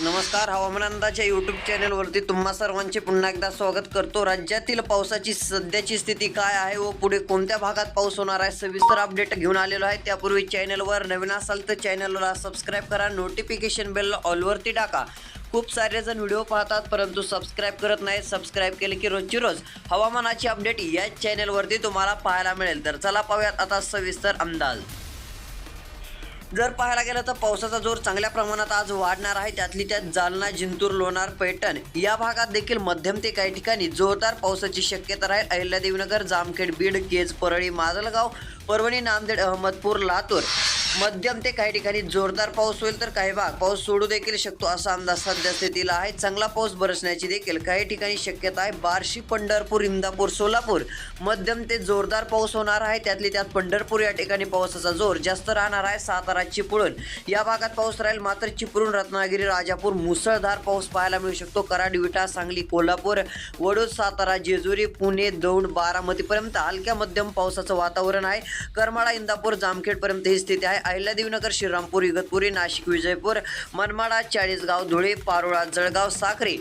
नमस्कार हवामान अंदाजच्या यूट्यूब चॅनलवरती तुम्हा सर्वांचे पुन्हा एकदा स्वागत करतो. राज्यातील पावसाची सध्याची स्थिती काय आहे व पुढे कोणत्या भागात पाऊस होणार आहे सविस्तर अपडेट घेऊन आलेलो आहे. त्यापूर्वी चॅनलवर नवीन असाल तर चॅनलला सबस्क्राईब करा. नोटिफिकेशन बेल ऑलवरती टाका. खूप सारे जण व्हिडिओ पाहतात परंतु सबस्क्राईब करत नाहीत. सबस्क्राईब केले की रोजची रोज हवामानाची अपडेट याच चॅनलवरती तुम्हाला पाहायला मिळेल. तर चला पाहूयात आता सविस्तर अंदाज. जर पाहायला गेलं तर पावसाचा जोर चांगल्या प्रमाणात आज वाढणार आहे. त्यातली त्यात जालना जिंतूर लोणार पैठण या भागात देखील मध्यम ते काही ठिकाणी जोरदार पावसाची शक्यता राहील. अहिल्यादेवीनगर जामखेड बीड केज परळी माजलगाव परभणी नांदेड अहमदपूर लातूर. मध्यम ते काही ठिकाणी जोरदार पाऊस होईल तर काही भाग पाऊस सोडू देखील शकतो असा अंदाज सध्या स्थितीला आहे. चांगला पाऊस बरसण्याची देखील काही ठिकाणी शक्यता आहे. बार्शी पंढरपूर इंदापूर सोलापूर मध्यम ते जोरदार पाऊस होणार आहे. त्यातली त्यात पंढरपूर या ठिकाणी पावसाचा जोर जास्त राहणार आहे. सातारा चिपळूण या भागात पाऊस राहील. मात्र चिपळूण रत्नागिरी राजापूर मुसळधार पाऊस पाहायला मिळू शकतो. कराड विटा सांगली कोल्हापूर वडोद सातारा जेजुरी पुणे दौंड बारामतीपर्यंत हलक्या मध्यम पावसाचं वातावरण आहे. करमाळा इंदापूर जामखेडपर्यंत ही स्थिती आहे. अहिल्यादेवीनगर श्रीरामपूर इगतपुरी नाशिक विजयपूर मनमाडा चाळीसगाव धुळे पारोळा जळगाव साखरे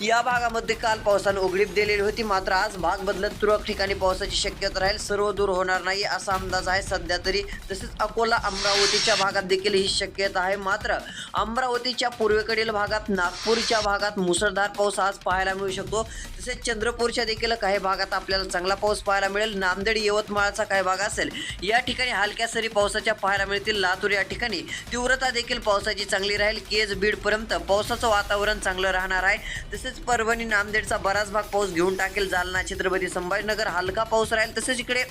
या भागामध्ये काल पावसानं उघडीप दिलेली होती. मात्र आज भाग बदलत तुरळक ठिकाणी पावसाची शक्यता राहील. सर्व दूर होणार नाही असा अंदाज आहे. सध्या तरी तसेच अकोला अमरावतीच्या भागात देखील ही शक्यता आहे. मात्र अमरावतीच्या पूर्वेकडील भागात नागपूरच्या भागात मुसळधार पाऊस आज पाहायला मिळू शकतो. तसेच चंद्रपूरच्या देखील काही भागात आपल्याला चांगला पाऊस पाहायला मिळेल. नांदेड यवतमाळचा काही भाग असेल या ठिकाणी हलक्या सरी पावसाच्या पाहायला मिळतील. लातूर या ठिकाणी तीव्रता देखील पावसाची चांगली राहील. केज बीडपर्यंत पावसाचं वातावरण चांगलं राहणार आहे. तसेच तसेच परभणी नामदेडचा बराच भाग पाऊस घेऊन टाकेल. जालना छत्रपती संभाजीनगर हलका पाऊस राहील तसेच इकडे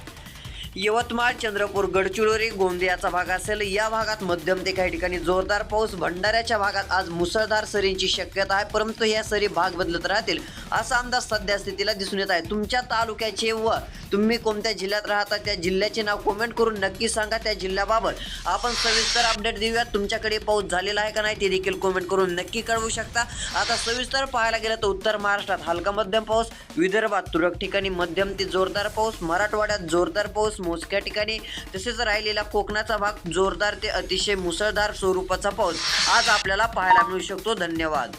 यवतमाळ चंद्रपूर गडचिरोली गोंदियाचा भाग असेल. या भागात मध्यम ते काही ठिकाणी जोरदार पाऊस. भंडाऱ्याच्या भागात आज मुसळधार सरींची शक्यता आहे. परंतु या सरी भाग बदलत राहतील असा अंदाज सध्या स्थितीला दिसून येत आहे. तुमच्या तालुक्याचे व तुम्ही कोणत्या जिल्ह्यात राहता त्या जिल्ह्याचे नाव कमेंट करून नक्की सांगा. त्या जिल्ह्याबाबत आपण सविस्तर अपडेट देऊयात. तुमच्याकडे पाऊस झालेला आहे का नाही ते देखील कमेंट करून नक्की कळवू शकता. आता सविस्तर पाहायला गेलं तर उत्तर महाराष्ट्रात हलका मध्यम पाऊस विदर्भात तुरळक ठिकाणी मध्यम ते जोरदार पाऊस मराठवाड्यात जोरदार पाऊस मोजक्या ठिकाणी. तसेच राहिलेला कोकणाचा भाग जोरदार ते अतिशय मुसळधार स्वरूपाचा पाऊस आज आपल्याला पाहायला मिळू शकतो. धन्यवाद.